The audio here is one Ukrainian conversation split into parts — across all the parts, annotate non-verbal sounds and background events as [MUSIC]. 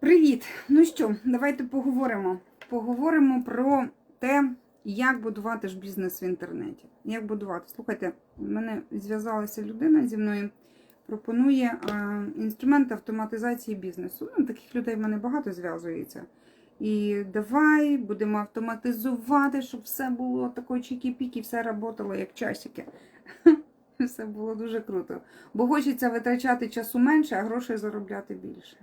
Привіт! Ну що, давайте поговоримо. Поговоримо про те, як будувати ж бізнес в інтернеті. Як будувати? Слухайте, в мене зв'язалася людина зі мною, пропонує інструмент автоматизації бізнесу. Ну, таких людей в мене багато зв'язується. І давай будемо автоматизувати, щоб все було тако чікі-пікі, все працювало як часики. [LAUGHS] Все було дуже круто. Бо хочеться витрачати часу менше, а грошей заробляти більше.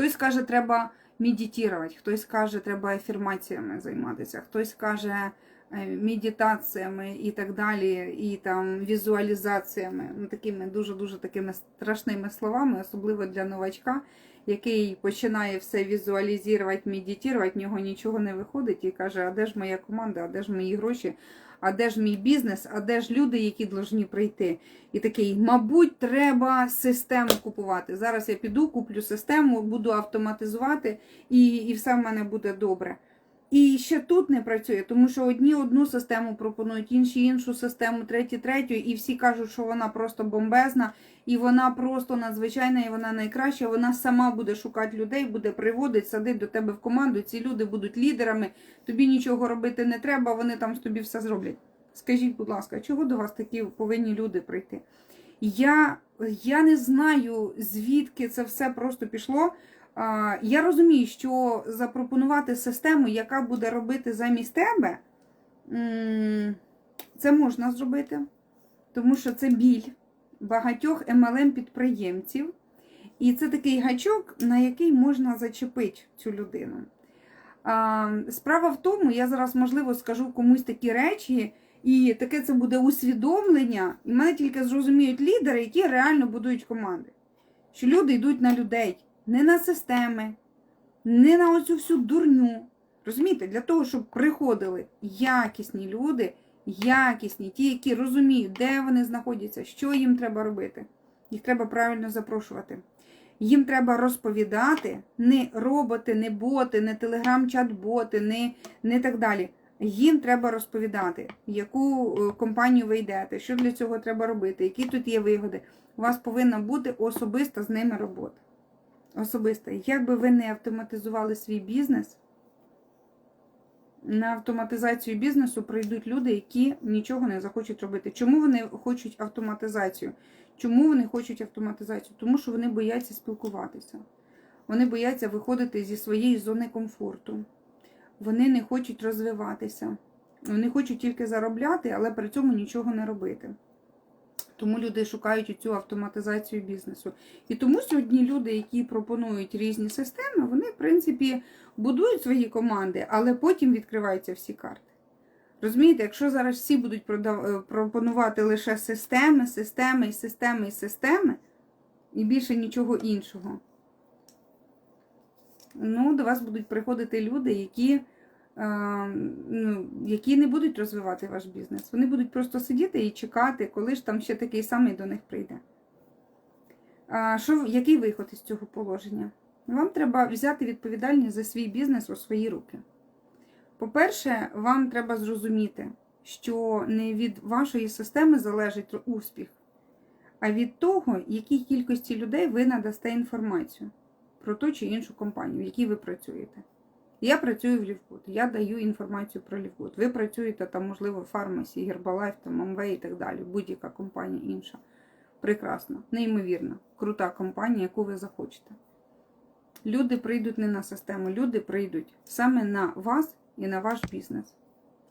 Хтось каже, треба медитувати, хтось каже, треба афірмаціями займатися, хтось каже е, медитаціями і так далі, і там візуалізаціями, ну такими дуже-дуже такими страшними словами, особливо для новачка, який починає все візуалізувати, медитувати, в нього нічого не виходить і каже, а де ж моя команда, а де ж мої гроші, а де ж мій бізнес, а де ж люди, які повинні прийти. І такий, мабуть, треба систему купувати. Зараз я піду, куплю систему, буду автоматизувати, і, і все в мене буде добре. І ще тут не працює, тому що одні одну систему пропонують, інші іншу систему, треті третю, і всі кажуть, що вона просто бомбезна, і вона просто надзвичайна, і вона найкраща. Вона сама буде шукати людей, буде приводити, садити до тебе в команду. Ці люди будуть лідерами, тобі нічого робити не треба, вони там з тобі все зроблять. Скажіть, будь ласка, чого до вас такі повинні люди прийти? Я, я не знаю, звідки це все просто пішло. Я розумію, що запропонувати систему, яка буде робити замість тебе, це можна зробити, тому що це біль багатьох MLM-підприємців. І це такий гачок, на який можна зачепити цю людину. Справа в тому, я зараз, можливо, скажу комусь такі речі, і таке це буде усвідомлення, і мене тільки зрозуміють лідери, які реально будують команди. Що люди йдуть на людей, не на системи, не на оцю всю дурню. Розумієте, для того, щоб приходили якісні люди, якісні, ті, які розуміють, де вони знаходяться, що їм треба робити. Їх треба правильно запрошувати. Їм треба розповідати не роботи, не боти, не телеграм-чат-боти, не, не так далі. Їм треба розповідати, яку е, компанію ви йдете, що для цього треба робити, які тут є вигоди. У вас повинна бути особиста з ними робота. Особиста. Як би ви не автоматизували свій бізнес, на автоматизацію бізнесу прийдуть люди, які нічого не захочуть робити. Чому вони хочуть автоматизацію? Чому вони хочуть автоматизацію? Тому що вони бояться спілкуватися. Вони бояться виходити зі своєї зони комфорту. Вони не хочуть розвиватися. Вони хочуть тільки заробляти, але при цьому нічого не робити. Тому люди шукають цю автоматизацію бізнесу. І тому сьогодні люди, які пропонують різні системи, вони, в принципі, будують свої команди, але потім відкриваються всі карти. Розумієте, якщо зараз всі будуть продав... е, пропонувати лише системи, системи і системи і системи, і більше нічого іншого, ну, до вас будуть приходити люди, які, ну, які не будуть розвивати ваш бізнес. Вони будуть просто сидіти і чекати, коли ж там ще такий самий до них прийде. Що, який виход із цього положення? Вам треба взяти відповідальність за свій бізнес у свої руки. По-перше, вам треба зрозуміти, що не від вашої системи залежить успіх, а від того, якій кількості людей ви надасте інформацію про ту чи іншу компанію, в якій ви працюєте. Я працюю в Лівгуд, я даю інформацію про Лівгуд. Ви працюєте там, можливо, в фармасі, Гербалайф, там, Амвей і так далі, будь-яка компанія інша. Прекрасно, неймовірно, крута компанія, яку ви захочете. Люди прийдуть не на систему, люди прийдуть саме на вас і на ваш бізнес.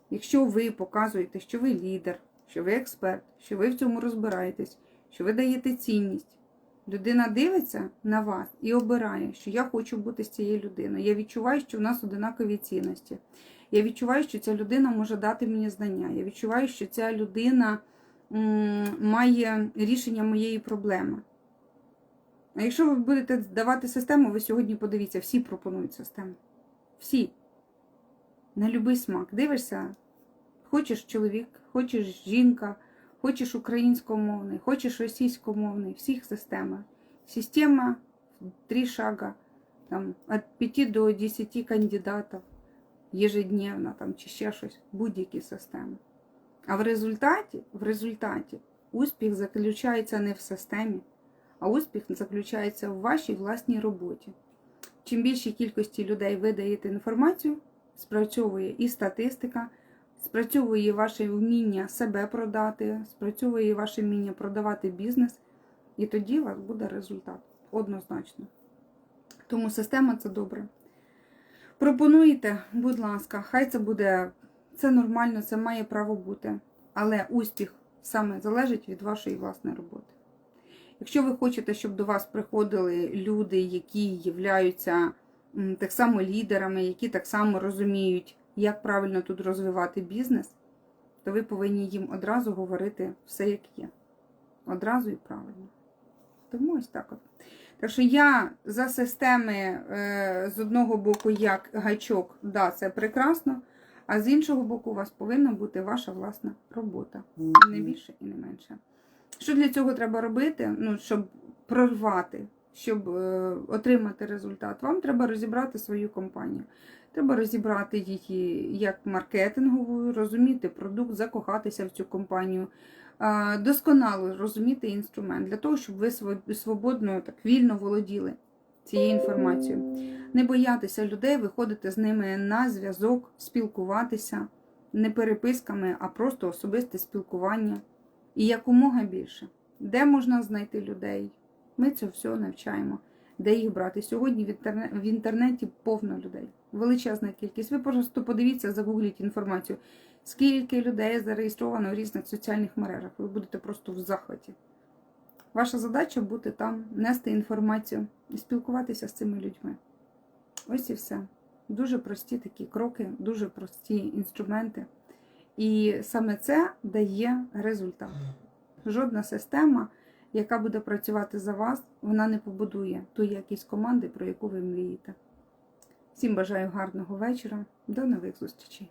Якщо ви показуєте, що ви лідер, що ви експерт, що ви в цьому розбираєтесь, що ви даєте цінність, людина дивиться на вас і обирає, що я хочу бути з цією людиною. Я відчуваю, що в нас одинакові цінності. Я відчуваю, що ця людина може дати мені знання. Я відчуваю, що ця людина має рішення моєї проблеми. А якщо ви будете давати систему, ви сьогодні подивіться, всі пропонують систему. Всі. На будь-який смак. Дивишся, хочеш чоловік, хочеш жінка, хочеш українськомовний, хочеш російськомовний, всіх система. Система три шага, там, від 5 до 10 кандидатів ежедневно, там, чи ще щось, будь-які системи. А в результаті, в результаті успіх заключається не в системі, а успіх заключається в вашій власній роботі. чим більшій кількості людей ви даєте інформацію, спрацьовує і статистика, спрацьовує ваше вміння себе продати, спрацьовує ваше вміння продавати бізнес, і тоді у вас буде результат. Однозначно. Тому система це добре. Пропонуйте, будь ласка, хай це буде, це нормально, це має право бути. Але успіх саме залежить від вашої власної роботи. Якщо ви хочете, щоб до вас приходили люди, які являються так само лідерами, які так само розуміють, як правильно тут розвивати бізнес, то ви повинні їм одразу говорити все, як є. Одразу і правильно. Тому ось так от. Так що я за системи е, з одного боку, як гачок, да, це прекрасно, а з іншого боку, у вас повинна бути ваша власна робота. Не більше і не менше. Що для цього треба робити? Ну, щоб прорвати, щоб е, отримати результат, вам треба розібрати свою компанію. Треба розібрати її як маркетингову, розуміти продукт, закохатися в цю компанію, досконало розуміти інструмент для того, щоб ви свободно, так вільно володіли цією інформацією. Не боятися людей, виходити з ними на зв'язок, спілкуватися не переписками, а просто особисте спілкування. І якомога більше. Де можна знайти людей? Ми це все навчаємо. Де їх брати? Сьогодні в інтернеті повно людей. Величезна кількість. Ви просто подивіться, загугліть інформацію, скільки людей зареєстровано в різних соціальних мережах. Ви будете просто в захваті. Ваша задача бути там, нести інформацію і спілкуватися з цими людьми. Ось і все. Дуже прості такі кроки, дуже прості інструменти. І саме це дає результат. Жодна система, яка буде працювати за вас, вона не побудує ту якість команди, про яку ви мрієте. Всім бажаю гарного вечора. До нових зустрічей!